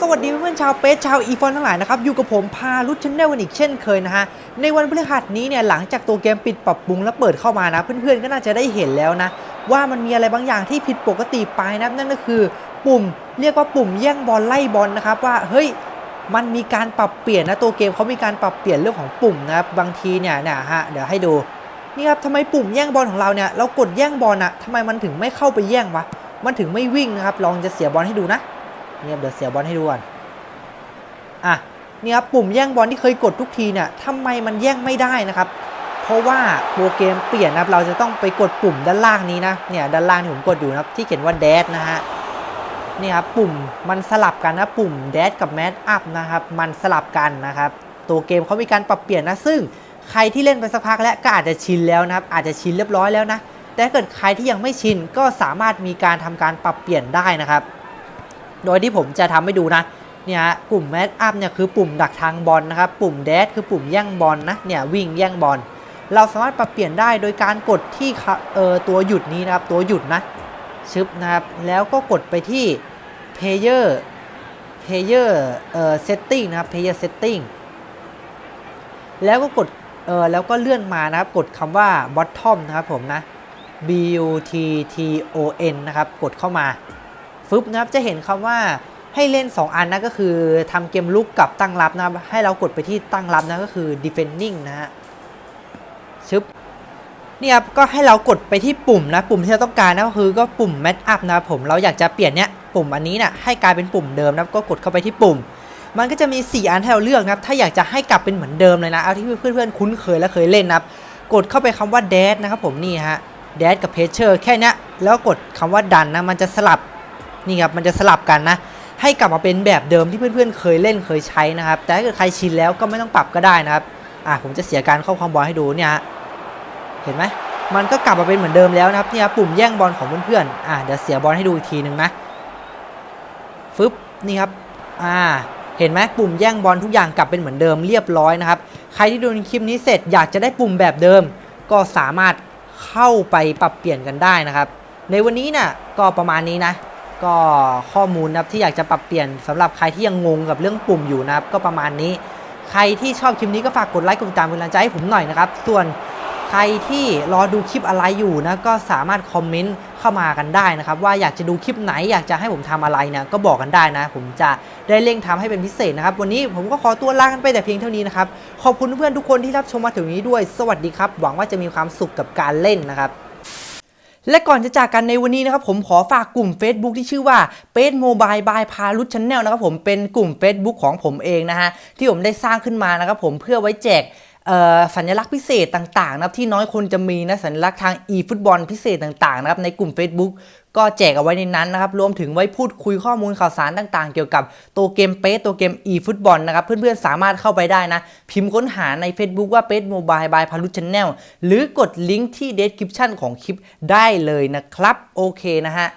สวัสดีเพื่อนชาวเปซชาวอีฟอนทั้งหลายนะครับ อยู่กับผมพารุชชแนลกันอีกเช่นเคยนะฮะ ในวันพฤหัสนี้เนี่ยหลังจากตัวเกมปิดปรับปรุงและเปิดเข้ามานะ เพื่อนๆก็น่าจะได้เห็นแล้วนะ ว่ามันมีอะไรบางอย่างที่ผิดปกติไปนะนั่นก็คือ ปุ่ม เรียกว่าปุ่มแย่งบอลไล่บอลนะครับว่าเฮ้ยมันมีการปรับเปลี่ยนนะตัวเกมเขามีการปรับเปลี่ยนเรื่องของปุ่มนะครับบางทีเนี่ยเนี่ยฮะเดี๋ยวให้ดูนี่ครับทำไมปุ่มแย่งบอลของเราเนี่ยเรากดแย่งบอลอะทำไมมันถึงไม่เข้าไปแย่งวะมันถึงไม่วิ่งนะครับลองจะเสียบอลให้ดูนะ เนี่ครับเดี๋ยวเสียบอลให้ดูก่อนอะเนี่ยครับปุ่มแย่งบอลที่เคยกดทุกทีเนี่ยทำไมมันแย่งไม่ได้นะครับ เพราะว่าโปรเกมเปลี่ยนนะครับ เราจะต้องไปกดปุ่มด้านล่างนี้นะ เนี่ยด้านล่างที่ผมกดอยู่นะครับ ที่เขียนว่าแดดนะฮะ นี่ครับปุ่มมันสลับกันนะปุ่มแดดกับแมทอัพนะครับ มันสลับกันนะครับ ตัวเกมเขามีการปรับเปลี่ยนนะ ซึ่งใครที่เล่นไปสักพักแล้วก็อาจจะชินแล้วนะครับ อาจจะชินเรียบร้อยแล้วนะ แต่ถ้าเกิดใครที่ยังไม่ชินก็สามารถมีการทำการปรับเปลี่ยนได้นะครับ โดยที่ผมจะทำให้ดูนะเนี่ยฮะปุ่มแมทอัพเนี่ยคือปุ่มดักทางบอลนะครับ ปุ่มแดชคือปุ่มแย่งบอลนะเนี่ยวิ่งแย่งบอล เราสามารถปรับเปลี่ยนได้โดยการกดที่เอ่อตัวหยุดนี้นะครับตัวหยุดนะชึบนะครับแล้วก็กดไปที่ player player เอ่อ setting นะครับ player setting แล้วก็กดเออแล้วก็เลื่อนมานะครับกดคำว่า bottom นะครับผมนะ b u t t o n นะครับกดเข้ามา ฟึบนะครับจะเห็นคำว่าให้เล่น 2 อันนะก็คือทำเกมลุกกับตั้งรับนะให้เรากดไปที่ตั้งรับนะก็คือ defending นะฮะชึบนี่ครับก็ให้เรากดไปที่ปุ่มนะปุ่มที่เราต้องการนะก็คือก็ปุ่ม match up นะผมเราอยากจะเปลี่ยนเนี้ยปุ่มอันนี้เนะ่ยให้กลายเป็นปุ่มเดิมนะก็กดเข้าไปที่ปุ่ม มันก็จะมี 4 อันให้เราเลือกนะครับถ้าอยากจะให้กลับเป็นเหมือนเดิมเลยนะเอาที่เพื่อนๆคุ้นเคยและเคยเล่นนะครับกดเข้าไปคำว่า dash นะครับผมนี่ฮะ dash กับ pressure แค่นี้แล้วกดคำว่าดันนะมันจะสลับ นี่ครับมันจะสลับกันนะ ให้กลับมาเป็นแบบเดิมที่เพื่อนๆ เคยเล่นเคยใช้นะครับ แต่ถ้าเกิดใครชินแล้วก็ไม่ต้องปรับก็ได้นะครับอะผมจะเสียการเข้าความบอลให้ดูเนี่ยเห็นไหมมันก็กลับมาเป็นเหมือนเดิมแล้วนะครับเนี่ยปุ่มแย่งบอลของเพื่อนๆอะเดี๋ยวเสียบอลให้ดูอีกทีหนึ่งนะฟึบนี่ครับอ่าเห็นไหมปุ่มแย่งบอลทุกอย่างกลับเป็นเหมือนเดิมเรียบร้อยนะครับ ใครที่ดูคลิปนี้เสร็จอยากจะได้ปุ่มแบบเดิม ก็สามารถเข้าไปปรับเปลี่ยนกันได้นะครับ ในวันนี้น่ะก็ประมาณนี้นะ ก็ข้อมูลนะครับที่อยากจะปรับเปลี่ยนสำหรับใครที่ยังงงกับเรื่องปุ่มอยู่นะครับก็ประมาณนี้ ใครที่ชอบคลิปนี้ก็ฝากกดไลค์กดติดตามเป็นกำลังใจให้ผมหน่อยนะครับ ส่วนใครที่รอดูคลิปอะไรอยู่นะก็สามารถคอมเมนต์เข้ามากันได้นะครับ ว่าอยากจะดูคลิปไหนอยากจะให้ผมทำอะไรเนี่ยก็บอกกันได้นะ ผมจะได้เร่งทำให้เป็นพิเศษนะครับ วันนี้ผมก็ขอตัวลากันไปแต่เพียงเท่านี้นะครับขอบคุณเพื่อนทุกคนที่รับชมมาถึงนี้ด้วย สวัสดีครับ หวังว่าจะมีความสุขกับการเล่นนะครับ และก่อนจะจากกันในวันนี้นะครับผมขอฝากกลุ่ม Facebook ที่ชื่อว่าเ a สโมบายบายพารุชชแนลนะครับผมเป็นกลุ่ม Facebook ของผมเองนะฮะที่ผมได้สร้างขึ้นมานะครับผมเพื่อไว้แจก สัญลักษณ์พิเศษต่างๆนะครับที่น้อยคนจะมีนะสัญลักษณ์ทาง e ฟุตบอลพิเศษต่างๆนะครับในกลุ่ม Facebook ก็แจกเอาไว้ในนั้นนะครับ รวมถึงไว้พูดคุยข้อมูลข่าวสารต่างๆ เกี่ยวกับตัวเกมเปสตัวเกม e ฟุตบอลนะครับ เพื่อนๆ สามารถเข้าไปได้นะ พิมพ์ค้นหาใน Facebook ว่าเปสโมบายบายพารุชแนลหรือกดลิงก์ที่ description ของคลิปได้เลยนะครับ โอเคนะฮะ